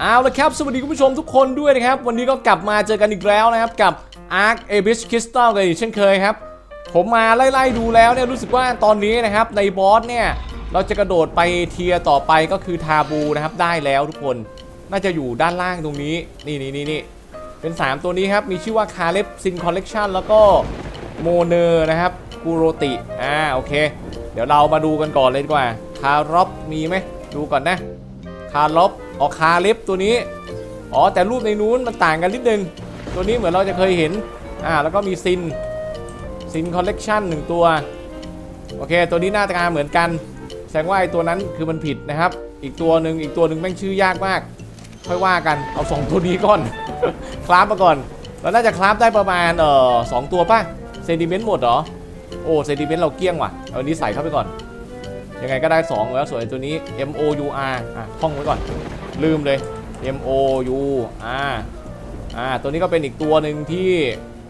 เอาละครับ สวัสดีคุณผู้ชมทุกคนด้วยนะครับ วันนี้ก็กลับมาเจอกันอีกแล้วนะครับ กับ Ark a b i s Crystal กันอีกเช่นเคยครับ ผมมาไล่ๆดูแล้วเนี่ยรู้สึกว่าตอนนี้นะครับ ในบอสเนี่ย เราจะกระโดดไปเทียร์ต่อไปก็คือทาบูนะครับได้แล้วทุกคนน่าจะอยู่ด้านล่างตรงนี้ นี่นี่นี่นี่เป็น 3 ตัวนี้ครับ มีชื่อว่าคาเล็บซินคอลเลกชันแล้วก็โมเนอร์นะครับกูโรติอ่าโอเค เดี๋ยวเรามาดูกันก่อนเลยดีกว่าคารอปมีไหมดูก่อนนะ คาร์ลอฟอ๋อคาเล็บตัวนี้ อ๋อ แต่รูปในนู้นมันต่างกันนิดนึง ตัวนี้เหมือนเราจะเคยเห็น อ่า แล้วก็มีซิน ซินคอลเลกชันหนึ่งตัว โอเค ตัวนี้หน้าตาเหมือนกัน แสดงว่าไอ้ตัวนั้นคือมันผิดนะครับ อีกตัวหนึ่งอีกตัวหนึ่งแม่งชื่อยากมาก ค่อยว่ากัน เอาสองตัวนี้ก่อนคลาฟมาก่อนเราน่าจะคลาฟได้ประมาณ เอ่อสองตัวป่ะ เซนติเมนต์หมดเหรอ โอ้ เซนติเมนต์เราเกลี้ยงว่ะ เอาอันนี้ใส่เข้าไปก่อน ยังไงก็ได้2แล้วส่วนตัวนี้ M O U R อะท่องไว้ก่อน ลืมเลย M O U R อ่าตัวนี้ก็เป็นอีกตัวหนึ่งที่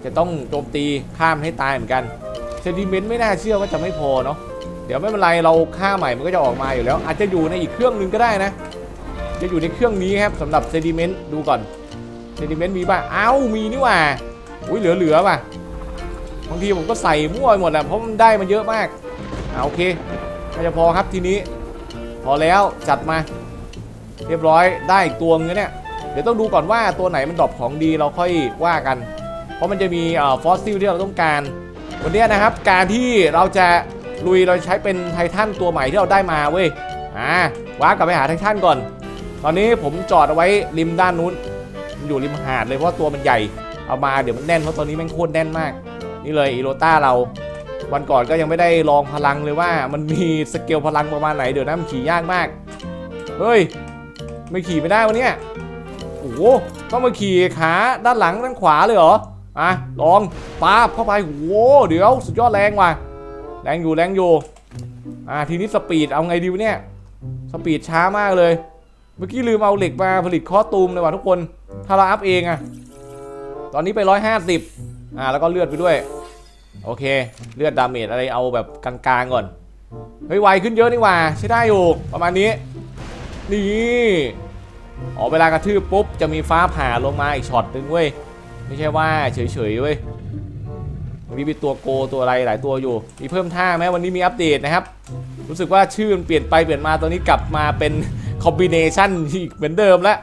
จะต้องโจมตีข้ามให้ตายเหมือนกันเซนติเมนต์ไม่น่าเชื่อว่าจะไม่พอเนาะเดี๋ยวไม่เป็นไรเราฆ่าใหม่มันก็จะออกมาอยู่แล้ว อาจจะอยู่ในอีกเครื่องหนึงก็ได้นะ จะอยู่ในเครื่องนี้ครับสำหรับเซนติเมนต์ดูก่อนเซนติเมนต์มีป่ะเอ้ามีนี่ว่าอุ้ยเหลือๆป่ะบางทีผมก็ใส่มั่วไปหมดแหละเพราะมันได้มันเยอะมากอ่าโอเค น่าจะพอครับทีนี้ พอแล้วจัดมา เรียบร้อยได้อีกตัวนึงเนี่ย เดี๋ยวต้องดูก่อนว่าตัวไหนมันดรอปของดีเราค่อยว่ากัน เพราะมันจะมีฟอสซิลที่เราต้องการ วันนี้นะครับ การที่เราจะลุยเราใช้เป็นไททันตัวใหม่ที่เราได้มาเว้ย อ่าว้ากลับไปหาไททันก่อน ตอนนี้ผมจอดเอาไว้ริมด้านนู้น อยู่ริมหาดเลยเพราะตัวมันใหญ่ เอามาเดี๋ยวมันแน่นเพราะตอนนี้แม่งโคตรแน่นมาก นี่เลยอีโรต้าเรา วันก่อนก็ยังไม่ได้ลองพลังเลยว่า มันมีสเกลพลังประมาณไหนเดี๋ยวนะมันขี่ยากมาก เฮ้ย ไม่ขี่ไม่ได้วันนี้โอ้โหต้องมาขี่ขาด้านหลังด้านขวาเลยเหรออะลองปาบเข้าไปโอ้โหเดี๋ยวสุดยอดแรงว่ะแรงอยู่แรงอยู่อะทีนี้สปีดเอาไงดีวะเนี่ยสปีดช้ามากเลย เมื่อกี้ลืมเอาเหล็กมาผลิตคอตูมเลยว่ะทุกคนถ้าเราอัพเองอะตอนนี้ไป 150อ่าแล้วก็เลือดไปด้วย โอเค เลือดดาเมจอะไรเอาแบบกลางๆก่อน เฮ้ยไวขึ้นเยอะนี่ว่าใช้ได้อยู่ประมาณนี้ นี่อ๋อเวลากระทืบปุ๊บจะมีฟ้าผ่าลงมาอีกช็อตนึงเว้ย ไม่ใช่ว่าเฉยๆเว้ยวันนี้มีตัวโกตัวอะไรหลายตัวอยู่ มีเพิ่มท่าไหมวันนี้มีอัปเดตนะครับ รู้สึกว่าชื่อมันเปลี่ยนไปเปลี่ยนมาตอนนี้กลับมาเป็นคอมบิเนชันอีกเหมือนเดิมแล้ว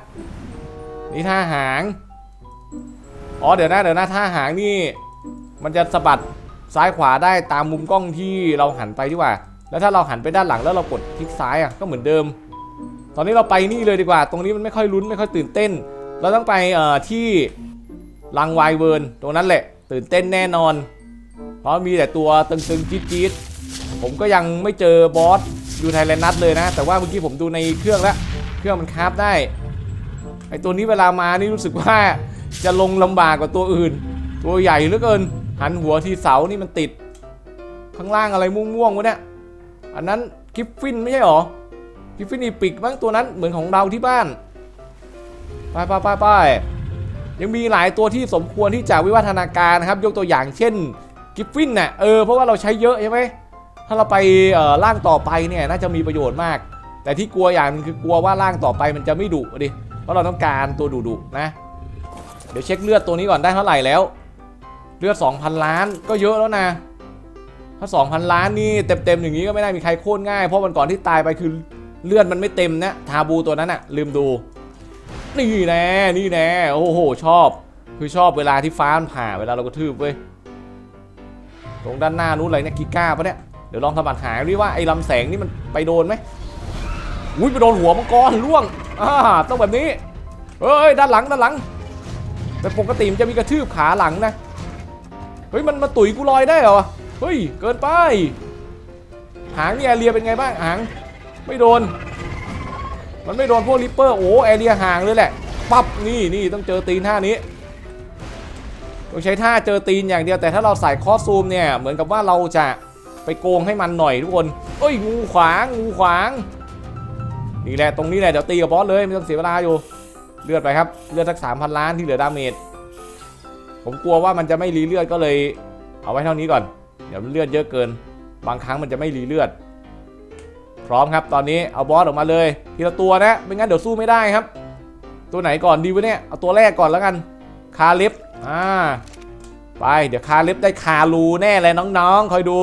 นี่ท่าหาง อ๋อเดี๋ยวนะเดี๋ยวนะท่าหางนี่ มันจะสะบัด ซ้ายขวาได้ตามมุมกล้องที่เราหันไปดีกว่า แล้วถ้าเราหันไปด้านหลังแล้วเรากดคลิกซ้ายอะก็เหมือนเดิม ตอนนี้เราไปนี่เลยดีกว่า ตรงนี้มันไม่ค่อยลุ้นไม่ค่อยตื่นเต้น เราต้องไปเอ่อที่ลังไวเวิร์นตรงนั้นแหละ ตื่นเต้นแน่นอน เพราะมีแต่ตัวตึงๆจี๊ดๆผมก็ยังไม่เจอบอสยูไทยแลนด์นัทเลยนะ แต่ว่าเมื่อกี้ผมดูในเครื่องแล้ว เครื่องมันคราฟได้ไอตัวนี้เวลามานี่รู้สึกว่าจะลงลำบากกว่าตัวอื่น ตัวใหญ่เหลือเกิน หันหัวทีเสานี่มันติด ข้างล่างอะไรม่วงๆวะเนี่ย อันนั้นกิฟฟินไม่ใช่หรอ กิฟฟินอีปิกมั้งตัวนั้นเหมือนของเราที่บ้าน ไปไปไปไปยังมีหลายตัวที่สมควรที่จะวิวัฒนาการนะครับ ยกตัวอย่างเช่นกิฟฟินน่ะเออเพราะว่าเราใช้เยอะใช่ไหมถ้าเราไปร่างต่อไปเนี่ยน่าจะมีประโยชน์มาก แต่ที่กลัวอย่างนึงคือกลัวว่าร่างต่อไปมันจะไม่ดุดิเพราะเราต้องการตัวดุๆนะ เดี๋ยวเช็คเลือดตัวนี้ก่อนได้เท่าไหร่แล้ว เลือด2,000 ล้านก็เยอะแล้วนะ ถ้า 2,000 ล้านนี่เต็มๆอย่างนี้ก็ไม่ได้มีใครโค่นง่าย เพราะวันก่อนที่ตายไปคือเลือดมันไม่เต็มนะทาบูตัวนั้นอะลืมดู นี่แน่นี่แน่โอ้โหชอบ คือชอบเวลาที่ฟ้ามันผ่าเวลาเรากระทืบเว้ยตรงด้านหน้านู้นอะไรเนี่ยกิก้าปะเนี่ยเดี๋ยวลองสะบัดหางดิว่าไอ้ลำแสงนี่มันไปโดนไหมอุ้ยไปโดนหัวมังกรล่วงอ่าต้องแบบนี้เฮ้ยด้านหลังด้านหลัง แต่ปกติมันจะมีกระทืบขาหลังนะ เฮ้ยมันมาตุ๋ยกูลอยได้เหรอเฮ้ยเกินไป หางนี่แอเรียเป็นไงบ้างหางไม่โดน มันไม่โดนพวกริปเปอร์โอ้แอเรียห่างเลยแหละปั๊บนี่นี่ต้องเจอตีนท่านี้ต้องใช้ท่าเจอตีนอย่างเดียวแต่ถ้าเราใส่คอสซูมเนี่ยเหมือนกับว่าเราจะไปโกงให้มันหน่อยทุกคนเอ้ยงูขวางงูขวางนี่แหละตรงนี้แหละเดี๋ยวตีกับบอสเลยไม่ต้องเสียเวลาอยู่เลือดไปครับเลือดสักสามพันล้านที่เหลือดาเมจ ผมกลัวว่ามันจะไม่รีเลือดก็เลย เอาไว้เท่านี้ก่อน เดี๋ยวมันเลือดเยอะเกิน บางครั้งมันจะไม่รีเลือด พร้อมครับ ตอนนี้เอาบอสออกมาเลยทีละตัวนะไม่งั้นเดี๋ยวสู้ไม่ได้ครับ ตัวไหนก่อนดีวะเนี่ยเอาตัวแรกก่อนแล้วกันคาลิฟอ่าไปเดี๋ยวคาลิฟได้คารูแน่เลยน้องๆคอยดู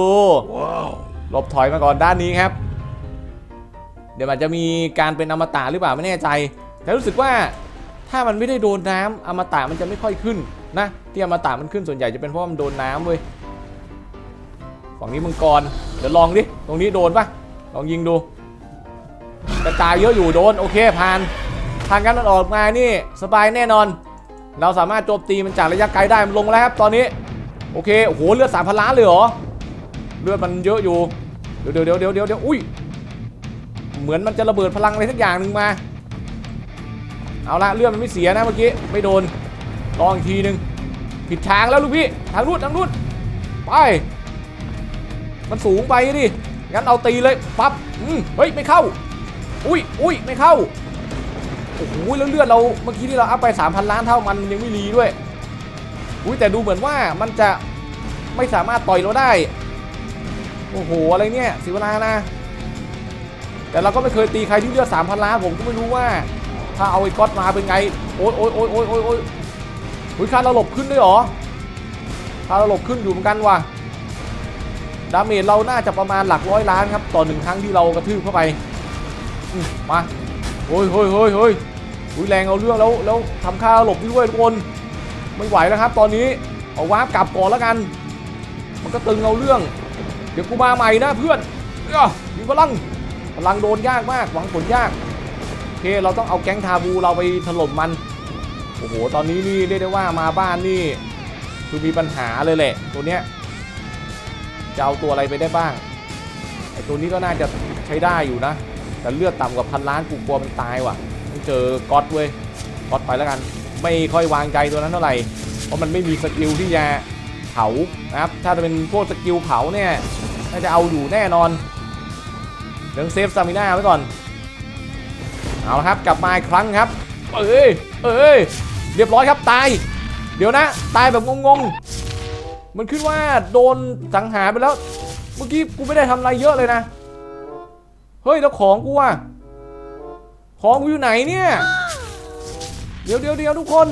หลบถอยมาก่อนด้านนี้ครับ เดี๋ยวมันจะมีการเป็นอมตะหรือเปล่าไม่แน่ใจ แต่รู้สึกว่าถ้ามันไม่ได้โดนน้ำอมตะมันจะไม่ค่อยขึ้นนะ ที่อมตะมันขึ้นส่วนใหญ่จะเป็นเพราะมันโดนน้ำเว้ยฝั่งนี้มังกรเดี๋ยวลองดิตรงนี้โดนปะลองยิงดูกระจายเยอะอยู่โดนโอเคผ่านทางการมันออกมานี่สบายแน่นอน เราสามารถโจมตีมันจากระยะไกลได้มันลงแล้วครับตอนนี้โอเคโอ้โหเลือดสามพันล้านเลยเหรอเลือดมันเยอะอยู่เดี๋ยวเดี๋ยวเดี๋ยวเดี๋ยวเดี๋ยวอุ้ยเหมือนมันจะระเบิดพลังอะไรสักอย่างหนึ่งมา เอาละเลือดมันไม่เสียนะเมื่อกี้ไม่โดนลองอีกทีหนึ่ง ผิดทางแล้วลูกพี่ทางรูดทางรูดไป มันสูงไปดิงั้นเอาตีเลยปั๊บอืมเฮ้ยไม่เข้า อุ้ยอุ้ยไม่เข้าโอ้โหแล้วเลือดเราเมื่อกี้ที่เราอัพไป 3,000 ล้านเท่ามันยังไม่รีด้วย อุ้ยแต่ดูเหมือนว่ามันจะไม่สามารถต่อยเราได้ โอ้โหอะไรเนี่ยสิวลานะ แต่เราก็ไม่เคยตีใครที่เลือด3,000 ล้านผมก็ไม่รู้ว่า ถ้าเอาไอ้ก๊อตมาเป็นไง โอ๊ยโอ๊ยโอ๊ยโอ๊ยโอ๊ย อุ้ยคาเราหลบขึ้นด้วยหรอคาเราหลบขึ้นอยู่เหมือนกันว่ะดาเมจเราน่าจะประมาณหลักร้อยล้านครับต่อหนึ่งครั้งที่เรากระทืบเข้าไปมาโอ้ยเฮ้ยเฮ้ยเฮ้ยอุ้ยแรงเอาเรื่องแล้วแล้วทำค่าหลบด้วยทุกคนไม่ไหวแล้วครับ ตอนนี้เอาวาร์ปกลับก่อนแล้วกัน มันก็ตึงเอาเรื่อง เดี๋ยวกูมาใหม่นะเพื่อนเอ้อมีพลังพลังโดนยากมากหวังผลยากโอเคเราต้องเอาแก๊งทาบูเราไปถล่มมัน โอ้โห ตอนนี้นี่เรียกได้ว่ามาบ้านนี่ คือมีปัญหาเลยแหละ ตัวเนี้ยจะเอาตัวอะไรไปได้บ้าง ไอตัวนี้ก็น่าจะใช้ได้อยู่นะ แต่เลือดต่ำกว่าพันล้านกูกลัวมันตายว่ะต้องเจอก๊อตเว้ย ก๊อตไปแล้วกัน ไม่ค่อยวางใจตัวนั้นเท่าไหร่ เพราะมันไม่มีสกิลที่จะเผานะครับ ถ้าจะเป็นพวกสกิลเผาเนี่ย น่าจะเอาอยู่แน่นอนเรื่องเซฟซามิน่าไว้ก่อน เอาละครับ กลับมาอีกครั้งครับ เอ้ย เอ้ย เรียบร้อยครับตาย เดี๋ยวนะ ตายแบบงงๆ มันขึ้นว่าโดนสังหารไปแล้ว เมื่อกี้กูไม่ได้ทำอะไรเยอะเลยนะ เฮ้ยแล้วของกูอะของกูอยู่ไหนเนี่ย เดี๋ยวเดี๋ยวเดี๋ยวทุกคน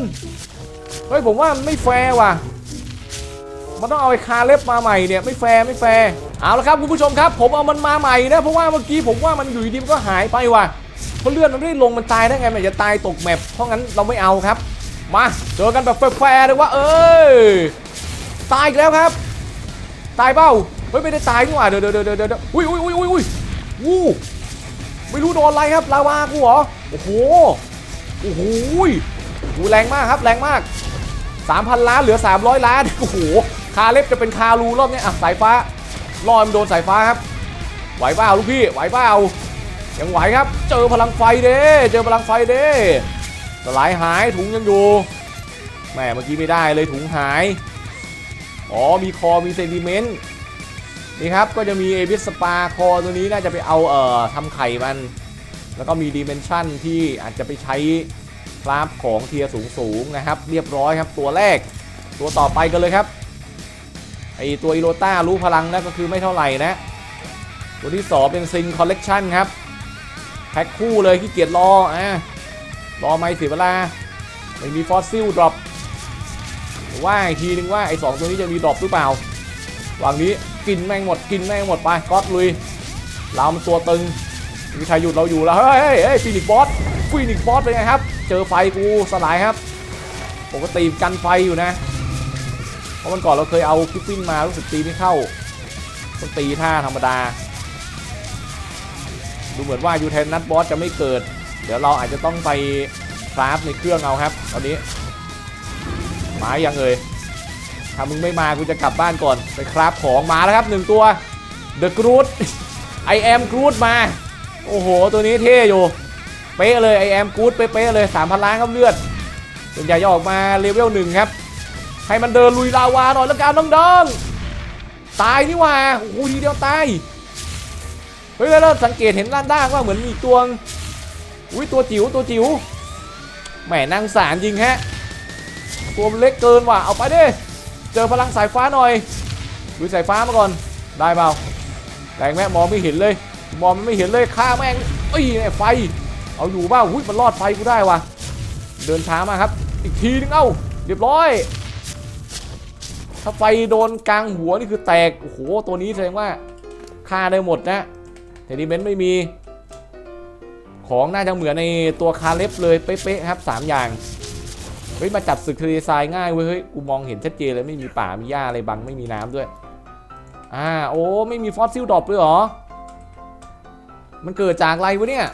เฮ้ยผมว่าไม่แฟร์ว่ะ มันต้องเอาไอ้คาเล็บมาใหม่เนี่ยไม่แฟร์ไม่แฟร์ เอาละครับคุณผู้ชมครับ ผมเอามันมาใหม่นะเพราะว่าเมื่อกี้ผมว่ามันอยู่ดีมันก็หายไปว่ะเพราะเลื่อดมันไม่ได้ลงมันตายได้ไงมันจะตายตกแมปเพราะงั้นเราไม่เอาครับ มาเจอกันแบบแฟร์เลยว่าเอ้ยตายอีกแล้วครับ ตายเปล่าเฮ้ยไม่ได้ตายนี่หว่าเดี๋ยวเดี๋ยวเดี๋ยวเดี๋ยวอุ้ยอุ้ยอุ้ยอุ้ยอุ้ยวู้ไม่รู้โดนอะไรครับลาวากูเหรอโอ้โหโอ้โหกูแรงมากครับแรงมาก 3,000 ล้านเหลือ 300 ล้านโอ้โหคาเล็บจะเป็นคารูรอบนี้อะสายฟ้าลอยมันโดนสายฟ้าครับ ไหวเปล่าลูกพี่ไหวเปล่ายังไหวครับ เจอพลังไฟเด้เจอพลังไฟเด้ สลายหายถุงยังอยู่แหมเมื่อกี้ไม่ได้เลยถุงหาย อ๋อมีคอมีเซนติเมนต์นี่ครับก็จะมีเอบิสสปาคอตัวนี้น่าจะไปเอาเอ่อทำไข่มัน แล้วก็มีดิเมนชันที่อาจจะไปใช้คราฟของเทียร์สูงๆนะครับ เรียบร้อยครับตัวแรก ตัวต่อไปกันเลยครับไอตัวอีโรต้ารู้พลังแล้วก็คือไม่เท่าไหร่นะ ตัวที่ 2 เป็นซินคอลเลกชันครับ แพ็คคู่เลยขี้เกียจรออะ รอไม่เสียเวลาไม่มีฟอสซิลดรอปว่าอีกทีนึงว่าไอ้สองตัวนี้จะมีดรอปหรือเปล่าวังนี้กินแม่งหมดกินแม่งหมดไปก๊อตลุยเรามตัวตึงมีใครหยุดเราอยู่แล้วเฮ้ยเฮ้ยเฮ้ยฟินิกบอสฟินิกบอสเป็นไงครับ เจอไฟกูสลายครับปกติกันไฟอยู่นะเพราะมันก่อนเราเคยเอาคิปปิ้นมารู้สึกตีไม่เข้าต้องตีท่าธรรมดา ดูเหมือนว่ายูเทนนัทบอสจะไม่เกิด เดี๋ยวเราอาจจะต้องไปคราฟในเครื่องเอาครับ ตอนนี้มายังเอ่ยถ้ามึงไม่มากูจะกลับบ้านก่อนไปคราฟของมาแล้วครับหนึ่งตัว The Groot I am Groot มา โอ้โห ตัวนี้เท่อยู่ เป๊ะเลย I am Groot เป๊ะเลย3,000ล้านครับเลือดส่วนใหญ่จะออกมาเลเวลหนึ่งครับ ให้มันเดินลุยลาวาหน่อยแล้วกันน้องๆตายนี่ว่าโอ้โหทีเดียวตายเฮ้ยแล้วสังเกตเห็นด้านด้านว่าเหมือนมีตัว อุ้ยตัวจิ๋วตัวจิ๋วแหมนางสารจริงฮะตัวเล็กเกินว่ะเอาไปดิเจอพลังสายฟ้าหน่อยดูสายฟ้ามาก่อนได้เปล่าแรงแม่มองไม่เห็นเลย มองมันไม่เห็นเลยฆ่าแม่งเอ้ยเนี่ยไฟ เอาอยู่เปล่าหุ้ยมันรอดไฟกูได้ว่ะเดินช้ามาครับ อีกทีนึงเอ้าเรียบร้อย ถ้าไฟโดนกลางหัวนี่คือแตกโอ้โหตัวนี้แสดงว่าฆ่าได้หมดนะเทนิเมนต์ไม่มี ของน่าจะเหมือนในตัวคาเล็บเลยเป๊ะๆครับสามอย่าง เฮ้ย มาจับศึกทะเลทรายง่ายเว้ยเฮ้ยกูมองเห็นชัดเจนเลยไม่มีป่ามีหญ้าอะไรบังไม่มีน้ำด้วย อ่าโอ้ไม่มีฟอสซิลดรอปเลยเหรอ มันเกิดจากอะไรวะเนี่ย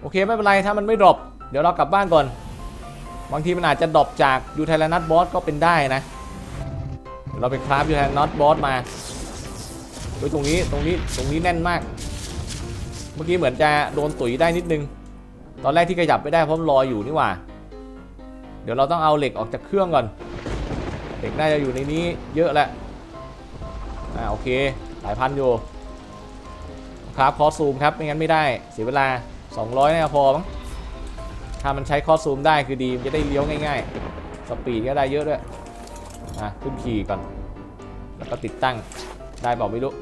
โอเคไม่เป็นไรถ้ามันไม่ดรอปเดี๋ยวเรากลับบ้านก่อน บางทีมันอาจจะดรอปจากยูไทแลนัทบอสก็เป็นได้นะเดี๋ยวเราไปคราฟยูไทแลนัทบอสมาเฮ้ยตรงนี้ตรงนี้ตรงนี้แน่นมาก เมื่อกี้เหมือนจะโดนตุ๋ยได้นิดนึง ตอนแรกที่ขยับไม่ได้เพราะมันลอยอยู่นี่หว่า เดี๋ยวเราต้องเอาเหล็กออกจากเครื่องก่อน เหล็กน่าจะอยู่ในนี้เยอะแหละ อ่าโอเค หลายพันอยู่ ครับคอซูมครับไม่งั้นไม่ได้เสียเวลา 200น่าพอมั้ง ถ้ามันใช้คอซูมได้คือดีมันจะได้เลี้ยวง่าย ๆ สปีดก็ได้เยอะด้วย อะขึ้นขี่ก่อน แล้วก็ติดตั้ง ได้เปล่าไม่รู้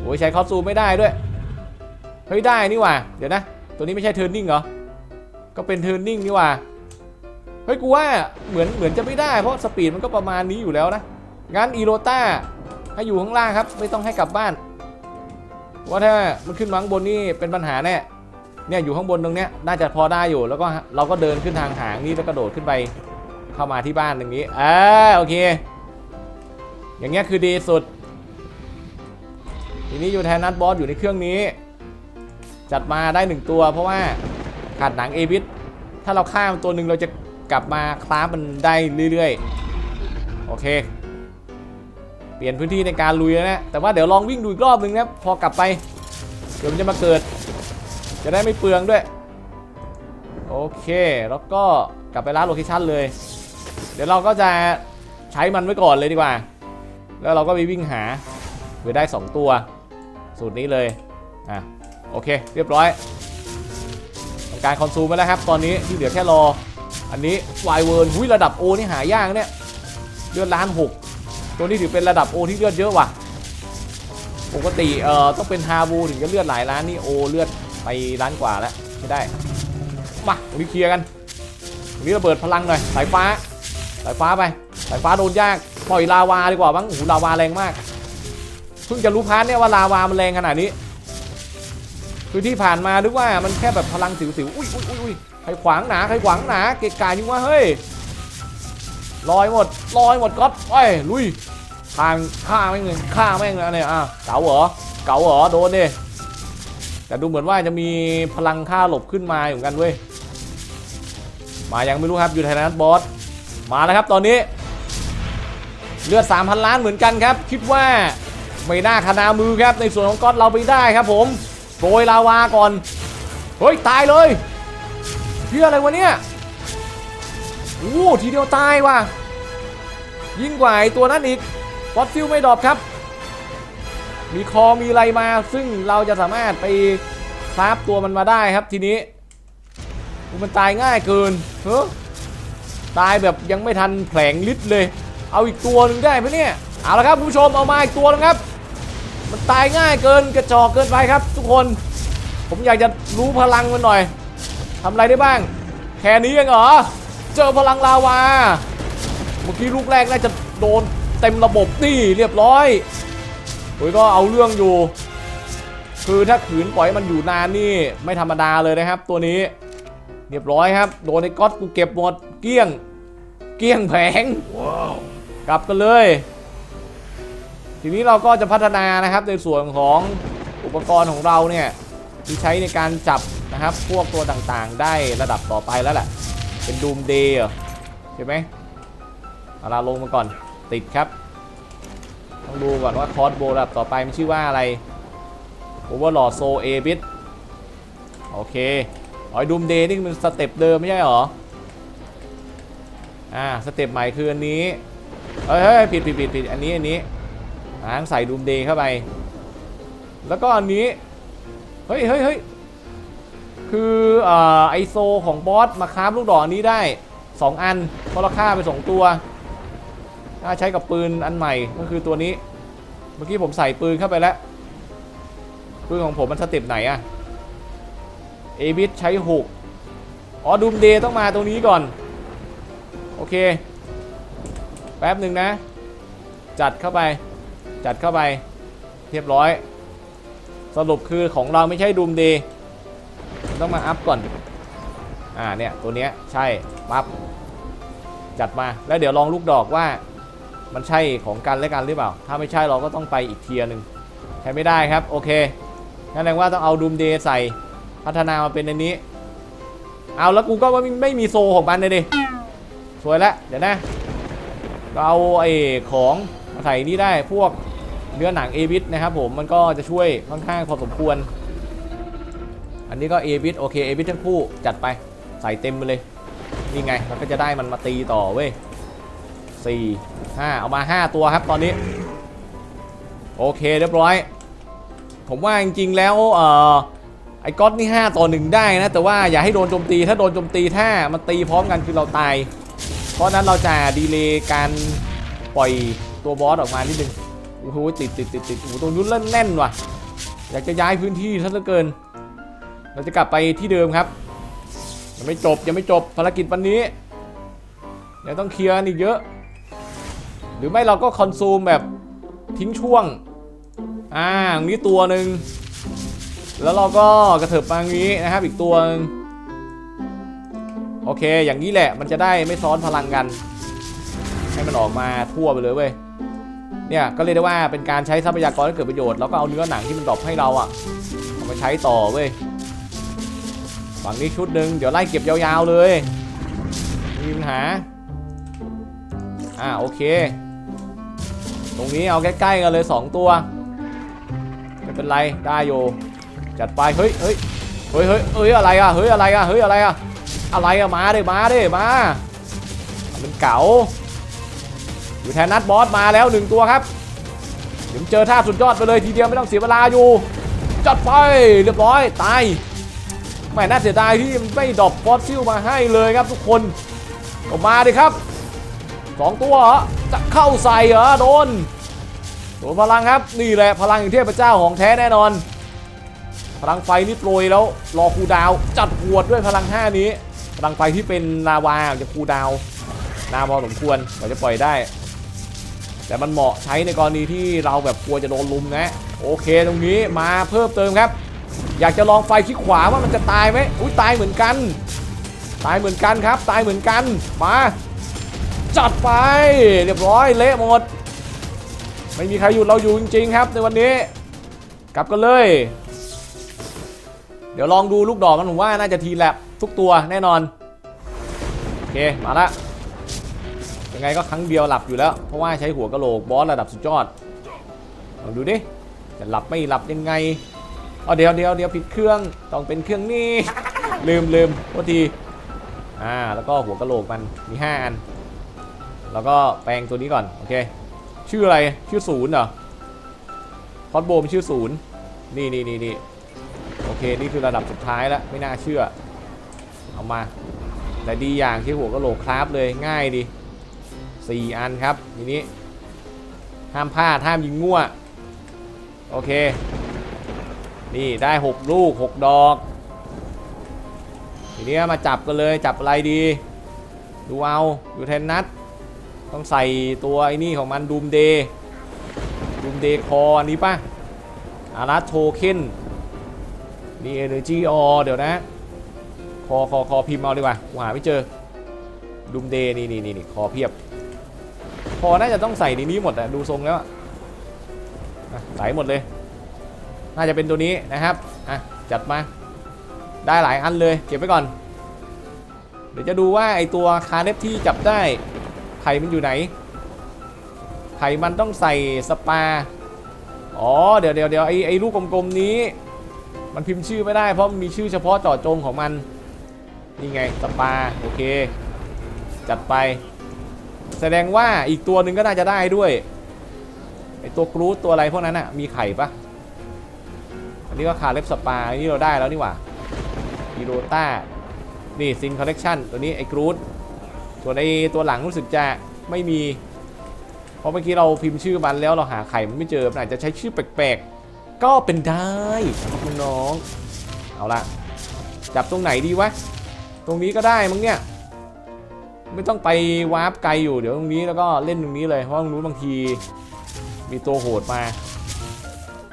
โอ้ยใช้คอซูมไม่ได้ด้วย เฮ้ยได้นี่ว่าเดี๋ยวนะ ตัวนี้ไม่ใช่เทิร์นนิ่งเหรอ ก็เป็นเทิร์นนิ่งนี่ว่าเฮ้ยกูว่าเหมือนเหมือนจะไม่ได้เพราะสปีดมันก็ประมาณนี้อยู่แล้วนะ งั้นอีโรต้าให้อยู่ข้างล่างครับ ไม่ต้องให้กลับบ้านเพราะว่าถ้ามันขึ้นมาข้างบนนี่เป็นปัญหาแน่เนี่ยอยู่ข้างบนตรงเนี้ยน่าจะพอได้อยู่แล้วก็เราก็เดินขึ้นทางหางนี่แล้วก็โดดขึ้นไปเข้ามาที่บ้านอย่างนี้อ่าโอเค อย่างเงี้ยคือดีสุดทีนี้อยู่แทนนัทบอสอยู่ในเครื่องนี้ จัดมาได้หนึ่งตัว เพราะว่าขาดหนังเอวิสถ้าเราฆ่ามันตัวหนึ่งเราจะกลับมาคล้ามันได้เรื่อยๆ โอเค เปลี่ยนพื้นที่ในการลุยแล้วนะ แต่ว่าเดี๋ยวลองวิ่งดูอีกรอบหนึ่งนะพอกลับไปเดี๋ยวมันจะมาเกิด จะได้ไม่เปลืองด้วย โอเค แล้วก็กลับไปร้านโลเคชั่นเลย เดี๋ยวเราก็จะใช้มันไว้ก่อนเลยดีกว่า แล้วเราก็ไปวิ่งหาไว้ได้ 2 ตัว สูตรนี้เลย อะ โอเค เรียบร้อยทำการคอนซูมไปแล้วครับ ตอนนี้ที่เหลือแค่รอ อันนี้วายเวิร์นหุ้ยระดับโอนี่หายากเนี่ยเลือดล้านหกตัวนี้ถือเป็นระดับโอที่เลือดเยอะว่ะปกติเอ่อต้องเป็นฮาบูถึงจะเลือดหลายล้านนี่โอเลือดไปล้านกว่าแล้วไม่ได้มาตรงนี้เคลียร์กันตรงนี้ระเบิดพลังหน่อยสายฟ้าสายฟ้าไปสายฟ้าโดนยากปล่อยลาวาดีกว่าบ้างโอ้โหลาวาแรงมากเพิ่งจะรู้พาร์ทเนี่ยว่าลาวามันแรงขนาดนี้ คือที่ผ่านมานึกว่ามันแค่แบบพลังสิวๆอุ้ยอุ้ยอุ้ยใครขวางหนาใครขวางหนาเกะกายยิ่งว่าเฮ้ยลอยหมดลอยหมดก๊อตไปลุยทางฆ่าแม่งเลยฆ่าแม่งเลยอันเนี่ยอะเก๋าเหรอเก๋าเหรอโดนดิแต่ดูเหมือนว่าจะมีพลังค่าหลบขึ้นมาอยู่เหมือนกันเว้ยมายังไม่รู้ครับอยู่ไทยนัทบอสมาแล้วครับตอนนี้ เลือด 3,000 ล้านเหมือนกันครับ คิดว่าไม่น่าขนามือครับในส่วนของก๊อตเราไปได้ครับผม โปรยลาวาก่อน เฮ้ย ตายเลยเพื่ออะไรวะเนี่ยโอ้ทีเดียวตายว่ะ ยิ่งกว่าไอตัวนั้นอีกฟอสซิลไม่ดรอปครับ มีคอมีอะไรมาซึ่งเราจะสามารถไปคราฟตัวมันมาได้ครับทีนี้ มันตายง่ายเกินเฮ้อตายแบบยังไม่ทันแผลงลิดเลย เอาอีกตัวหนึ่งได้ไหมเนี่ย เอาละครับคุณผู้ชมเอามาอีกตัวนึงครับ มันตายง่ายเกินกระจอกเกินไปครับ ทุกคน ผมอยากจะรู้พลังมันหน่อยทำอะไรได้บ้าง แค่นี้ยังเหรอ เจอพลังลาวา เมื่อกี้ลูกแรกน่าจะโดนเต็มระบบนี่เรียบร้อยโอ้ยก็เอาเรื่องอยู่ คือถ้าขืนปล่อยให้มันอยู่นานนี่ไม่ธรรมดาเลยนะครับ ตัวนี้ เรียบร้อยครับ โดนไอ้ก๊อตกูเก็บหมดเกลี้ยง เกลี้ยงแผงกลับกันเลย ทีนี้เราก็จะพัฒนานะครับในส่วนของอุปกรณ์ของเราเนี่ยที่ใช้ในการจับนะครับพวกตัวต่างๆ ได้ระดับต่อไปแล้วแหละ เป็นดูมเดย์ใช่ไหมเอาเราลงมาก่อนติดครับ ต้องดูก่อนว่าคอร์สโบระดับต่อไปมันชื่อว่าอะไรโอเวอร์ลอดโซเอบิทโอเคอ๋อดูมเดย์นี่มันสเต็ปเดิมไม่ใช่หรออ่าสเต็ปใหม่คืออันนี้เฮ้ยเฮ้ยผิดผิดผิดผิดอันนี้อันนี้ อ่าใส่ดูมเดย์เข้าไป แล้วก็อันนี้ เฮ้ยเฮ้ยเฮ้ยคืออไอโซของบอสมาคราฟลูกดอกอันนี้ได้ 2 อันเพราะเราฆ่าไป 2 ตัวถ้าใช้กับปืนอันใหม่ก็คือตัวนี้ เมื่อกี้ผมใส่ปืนเข้าไปแล้ว ปืนของผมมันสเต็ปไหนอะเอบิสใช้อ๋อดูมเดย์ต้องมาตรงนี้ก่อน โอเค แป๊บหนึ่งนะ จัดเข้าไป จัดเข้าไปเรียบร้อย สรุปคือของเราไม่ใช่ดูมเดย์ต้องมาอัพก่อน อ่าเนี่ยตัวเนี้ยใช่ปั๊บจัดมาแล้วเดี๋ยวลองลูกดอกว่า มันใช่ของกันและกันหรือเปล่า ถ้าไม่ใช่เราก็ต้องไปอีกเทียร์หนึ่งใช้ไม่ได้ครับ โอเคงั้นแสดงว่าต้องเอาดูมเดย์ใส่พัฒนามาเป็นอันนี้ เอาแล้วกูก็ไม่ไม่มีโซของมันเลยดิสวยแล้วเดี๋ยวนะเราเอาไอ้ของมาใส่นี่ได้พวก เนื้อหนังเอวิสนะครับผมมันก็จะช่วยค่อนข้างพอสมควร อันนี้ก็เอวิสโอเคเอวิสทั้งคู่จัดไปใส่เต็มไปเลยนี่ไงเราก็จะได้มันมาตีต่อเว้ยสี่ห้าเอามาห้าตัวครับตอนนี้ โอเคเรียบร้อย ผมว่าจริงๆแล้วเอ่อไอ้ก๊อตนี่ 5 ต่อ1ได้นะ แต่ว่าอย่าให้โดนโจมตีถ้าโดนโจมตีถ้ามันตีพร้อมกันคือเราตาย เพราะฉะนั้นเราจะดีเลย์การปล่อยตัวบอสออกมานิดนึง โอ้โหติดติดติดติดโอ้โหตรงนู้นเล่นแน่นว่ะ อยากจะย้ายพื้นที่ซะเหลือเกิน เราจะกลับไปที่เดิมครับ ยังไม่จบยังไม่จบภารกิจวันนี้เดี๋ยวต้องเคลียร์อีกเยอะ หรือไม่เราก็คอนซูมแบบทิ้งช่วง อ่าตรงนี้ตัวหนึ่งแล้วเราก็กระเถิบมางี้นะครับอีกตัวนึงโอเค อย่างนี้แหละมันจะได้ไม่ซ้อนพลังกัน ให้มันออกมาทั่วไปเลยเว้ย เนี่ยก็เรียกได้ว่าเป็นการใช้ทรัพยากรให้เกิดประโยชน์แล้วก็เอาเนื้อหนังที่มันดรอปให้เราอะเอามาใช้ต่อเว้ยฝั่งนี้ชุดหนึ่งเดี๋ยวไล่เก็บยาวๆเลยมีปัญหาอ่าโอเค ตรงนี้เอาใกล้ๆกันเลย 2 ตัวไม่เป็นไรได้โยจัดไปเฮ้ยเฮ้ยเฮ้ยเฮ้ยเฮ้ยอะไรอะเฮ้ยอะไรอะเฮ้ยอะไรอะอะไรอะมาเด้มาเด้มามันเก๋า อยู่แทนนัดบอสมาแล้วหนึ่งตัวครับเดี๋ยวเจอท่าสุดยอดไปเลยทีเดียวไม่ต้องเสียเวลาอยู่จัดไปเรียบร้อยตายแม่น่าเสียดายที่ไม่ดรอปฟอสซิลมาให้เลยครับทุกคนออกมาดิครับสองตัวจะเข้าใส่เหรอโดนโดนพลังครับนี่แหละพลังอย่างเทพเจ้าของแท้แน่นอน พลังไฟนี่โปรยแล้วรอคูดาว จัดหวดด้วยพลัง 5 นี้พลังไฟที่เป็นลาวาจะคูดาวน์นานพอสมควรกว่าจะปล่อยได้ แต่มันเหมาะใช้ในกรณีที่เราแบบกลัวจะโดนลุมนะ โอเคตรงนี้มาเพิ่มเติมครับ อยากจะลองไฟขี้ขวาว่ามันจะตายไหมอุ้ยตายเหมือนกัน ตายเหมือนกันครับ ตายเหมือนกันมาจัดไป เรียบร้อยเละหมด ไม่มีใครหยุดเราอยู่จริงๆครับ ในวันนี้ กลับกันเลย เดี๋ยวลองดูลูกดอกกันผมว่าน่าจะทีแลบทุกตัวแน่นอน โอเค มาละ ยังไงก็ครั้งเดียวหลับอยู่แล้ว เพราะว่าใช้หัวกะโหลกบอสระดับสุดยอดลองดูดิจะหลับไม่หลับยังไงเอาเดี๋ยวเดี๋ยวเดี๋ยวผิดเครื่องต้องเป็นเครื่องนี้ลืมลืมโทษทีอ่าแล้วก็หัวกะโหลกมันมี5อัน แล้วก็แปลงตัวนี้ก่อนโอเคชื่ออะไรชื่อศูนย์เหรอพอดโบมชื่อศูนย์นี่นี่นี่นี่โอเคนี่คือระดับสุดท้ายแล้วไม่น่าเชื่อ เอามา แต่ดีอย่างที่หัวกะโหลกคราฟเลยง่ายดี สี่อันครับ ทีนี้ ห้ามพลาดห้ามยิงมั่ว โอเค นี่ได้ 6 ลูก 6 ดอก ทีนี้มาจับกันเลยจับอะไรดี ดูเอาอยู่แทนนัดต้องใส่ตัวไอ้นี่ของมันดูมเดย์ดูมเดย์คออันนี้ป่ะอารัตโทเค็นนี่เอเนอร์จีออเดี๋ยวนะ คอคอคอพิมพ์เอาดีกว่าหาไม่เจอดูมเดย์นี่นี่นี่คอเพียบ อน่าจะต้องใส่ในนี้หมดอะดูทรงแล้วใส่หมดเลย น่าจะเป็นตัวนี้นะครับอะจัดมาได้หลายอันเลยเก็บไว้ก่อน เดี๋ยวจะดูว่าไอตัวคาเนฟที่จับได้ไข่มันอยู่ไหนไข่มันต้องใส่สปาอ๋อเดี๋ยวเดี๋ยวเดี๋ยวไอไอลูกกลมๆนี้ มันพิมพ์ชื่อไม่ได้เพราะมันมีชื่อเฉพาะเจาะจงของมันนี่ไงสปาโอเค จัดไป แสดงว่าอีกตัวหนึ่งก็น่าจะได้ด้วยไอตัวกรูดตัวอะไรพวกนั้นอะมีไข่ปะอันนี้ก็คาเล็บสปาอันนี้เราได้แล้วนี่หว่าอีโรต้านี่ซิงคอลเลกชันตัวนี้ไอ้กรูดส่วในตัวหลังรู้สึกจะไม่มี เพราะเมื่อกี้เราพิมพ์ชื่อมันแล้วเราหาไข่มันไม่เจอมันอาจจะใช้ชื่อแปลกๆ ก็เป็นได้ครับน้อง เอาละจับตรงไหนดีวะ ตรงนี้ก็ได้มั้งเนี่ย ไม่ต้องไปวาร์ปไกลอยู่เดี๋ยวตรงนี้แล้วก็เล่นตรงนี้เลยเพราะตรงนู้นบางที มีตัวโหดมา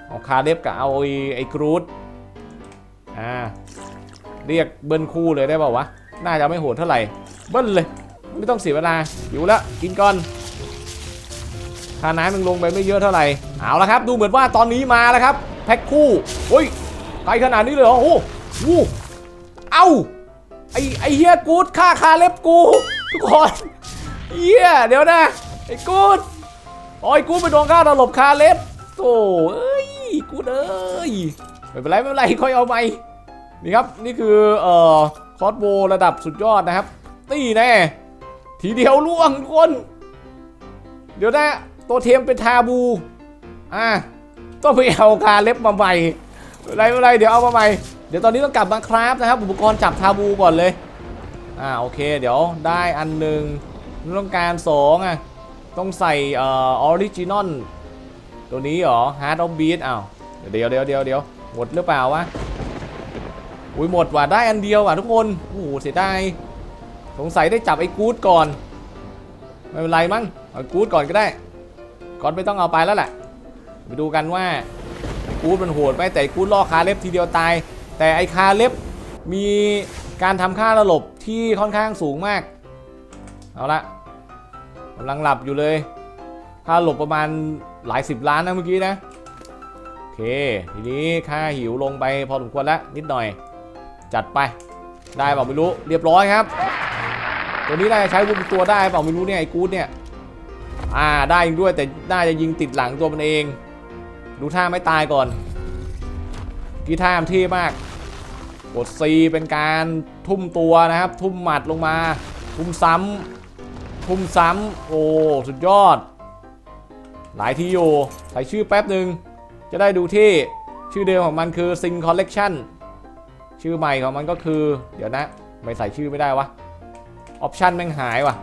เอาคาเดฟกับเอาไอ้ไอ้กรูดอ่าเรียกเบิ้ลคู่เลยได้เปล่าวะน่าจะไม่โหดเท่าไหร่เบิ้ลเลย ไม่ต้องเสียเวลาอยู่แล้วกินก่อนค่าน้ำมันลงไปไม่เยอะเท่าไหร่เอาละครับดูเหมือนว่าตอนนี้มาแล้วครับ แพ็คคู่โอ้ยไกลขนาดนี้เลยเหรอโอ้โหเอ้าไอ้ไอเฮียกูดฆ่าคาเล็บกู ทุกคนเฮียเดี๋ยวนะ ไอ้กูดโอ้กูดไปโดนฆ่าวตลบคาเล็บโถ่เอ้ยกูดเอ้ยไม่เป็นไรไม่เป็นไรค่อยเอาใหม่นี่ครับนี่คือเอ่อคอสโบระดับสุดยอดนะครับนี่แน่ทีเดียวล่วงทุกคน เดี๋ยวนะตัวเทมเป็นทาบูอะต้องไปเอาคาเล็บมาใหม่ไม่เป็นไรไม่เป็นไรเดี๋ยวเอามาใหม่เดี๋ยวตอนนี้ต้องกลับมาคราฟนะครับอุปกรณ์จับทาบูก่อนเลย อ่าโอเค เดี๋ยวได้อันหนึ่งต้องการสองอะต้องใส่เอ่อออริจินอลตัวนี้เหรอ Heart of Beat อ้าวเดี๋ยวเดี๋ยวเดี๋ยวเดี๋ยวหมดหรือเปล่าวะอุ้ยหมดว่ะได้อันเดียวว่ะทุกคนโอ้โหเสียดายสงสัยได้จับไอ้กู๊ดก่อนไม่เป็นไรมั้งเอากู๊ดก่อนก็ได้ก่อนไม่ต้องเอาไปแล้วแหละไปดูกันว่ากู๊ดมันโหดไหมแต่กู๊ดล่อคาเล็บทีเดียวตาย แต่ไอ้คาเล็บมีการทำค่าระลบ ที่ค่อนข้างสูงมาก เอาละกำลังหลับอยู่เลย ค่าหลบประมาณหลายสิบล้านนะเมื่อกี้นะ โอเค ทีนี้ค่าหิวลงไปพอสมควรแล้วนิดหน่อย จัดไป ได้เปล่าไม่รู้ เรียบร้อยครับ ตัวนี้น่าจะใช้วุนตัวได้เปล่าไม่รู้เนี่ยไอ้กู๊ดเนี่ย อ่าได้อีกด้วยแต่น่าจะยิงติดหลังตัวมันเอง ดูท่าไม่ตายก่อน กีท่ามนเท่มาก กด C เป็นการทุ่มตัวนะครับ ทุ่มหมัดลงมา ทุ่มซ้ำทุ่มซ้ำโอ้สุดยอด หลายทีอยู่ใส่ชื่อแป๊บหนึ่งจะได้ดูที่ชื่อเดิมของมันคือ Sing Collection ชื่อใหม่ของมันก็คือ เดี๋ยวนะ ไม่ใส่ชื่อไม่ได้วะออปชันแม่งหายวะ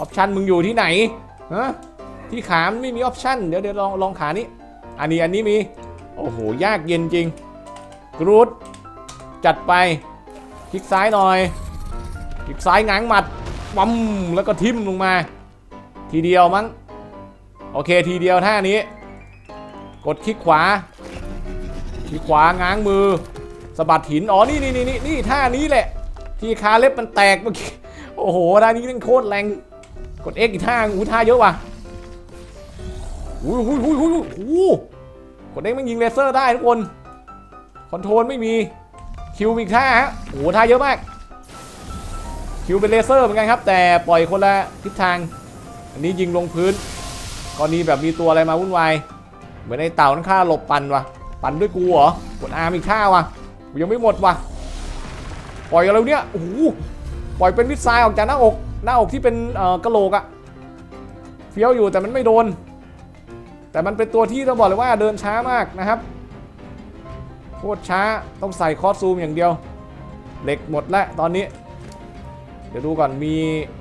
ออปชันมึงอยู่ที่ไหนฮะที่ขามไม่มีออปชันเดี๋ยวเดี๋ยวลองลองขานี้ อันนี้อันนี้มี โอ้โห ยากเย็นจริงกรูด จัดไป คลิกซ้ายหน่อย คลิกซ้ายง้างหมัดปั๊มแล้วก็ทิ่มลงมา ทีเดียวมั้ง โอเคทีเดียวท่านี้ กดคลิกขวา คลิกขวาง้างมือสะบัดหิน อ๋อ นี่นี่นี่นี่นี่ท่านี้แหละ ที่คาเล็บมันแตกเมื่อกี้ โอ้โห ท่านี้เล่นโคตรแรง กด X อีกท่าอู้ท่าเยอะว่ะอุ้ยอุ้ยอุ้ยอุ้ยอุ้กด X มันยิงเลเซอร์ได้ทุกคน คอนโทรลไม่มี คิวมีท่าฮะโอ้โหท่าเยอะมาก คิวเป็นเลเซอร์เหมือนกันครับ แต่ปล่อยคนละทิศทาง อันนี้ยิงลงพื้นกรณีแบบมีตัวอะไรมาวุ่นวายเหมือนไอ้เต่านั้นฆ่าหลบปันวะปันด้วยกูเหรอกดอาร์มอีกท่าวะยังไม่หมดวะปล่อยอะไรเนี่ยโอ้โหปล่อยเป็นมิดไซล์ออกจากหน้าอกหน้าอกที่เป็นกระโหลกอะเฟี้ยวอยู่แต่มันไม่โดน แต่มันเป็นตัวที่ต้องบอกเลยว่าเดินช้ามากนะครับ โคตรช้าต้องใส่คอสซูมอย่างเดียว เหล็กหมดแล้วตอนนี้ เดี๋ยวดูก่อนมี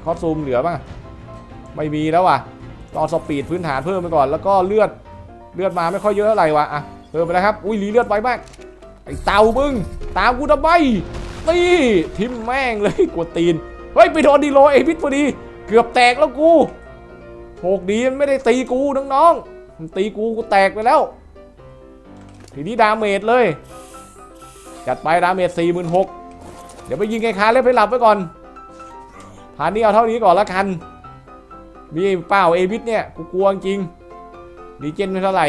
คอสซูมเหลือป่ะไม่มีแล้วว่ะตองเอาสปีดพื้นฐานเพิ่มไปก่อนแล้วก็เลือดเลือดมาไม่ค่อยเยอะเท่าไหร่ว่ะอะเพิ่มไปแล้วครับอุ้ยรีเลือดไวมากไอ้เต่ามึงตามกูทำไมนี่ทิมแม่งเลยกดตีนเฮ้ยไปโดนดีโลเอพิษพอดี เกือบแตกแล้วกูโชคดีมันไม่ได้ตีกูน้องๆมันตีกูกูแตกไปแล้ว ทีนี้ดาเมจเลย จัดไปดาเมจ4 6 0 0 0เดี๋ยวไปยิงไอ้คาเล่นไปหลับไว้ก่อนพานนี้เอาเท่านี้ก่อนละกัน มีเป้าเอวิทเนี่ยกูกลัวจริง ดีเจนไม่เท่าไหร่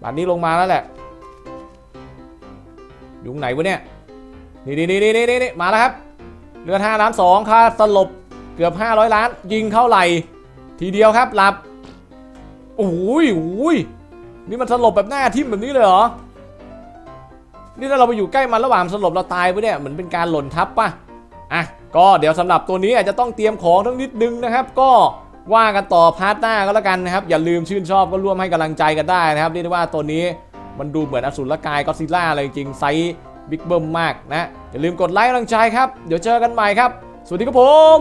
ป่านนี้ลงมาแล้วแหละ อยู่ไหนวะเนี่ย นี่นี่นี่นี่นี่มาแล้วครับเรือ5ล้าน2ค่าสลบเกือบ 500 ล้าน ยิงเข้าไหลทีเดียวครับหลับโอ้ยโอ้ย นี่มันสลบแบบหน้าทิ่มแบบนี้เลยเหรอ นี่ถ้าเราไปอยู่ใกล้มันระหว่างสลบเราตายไปเนี่ยเหมือนเป็นการหล่นทับป่ะ อะ ก็เดี๋ยวสำหรับตัวนี้อาจจะต้องเตรียมของทั้งนิดนึงนะครับ ก็ว่ากันต่อพาร์ทหน้าก็แล้วกันนะครับ อย่าลืมชื่นชอบก็ร่วมให้กำลังใจกันได้นะครับเรียกได้ว่าตัวนี้มันดูเหมือนอสูรกายก็ซิล่าเลยจริงไซส์บิ๊กเบิ้มมากนะ อย่าลืมกดไลค์กำลังใจครับ เดี๋ยวเจอกันใหม่ครับ สวัสดีครับผม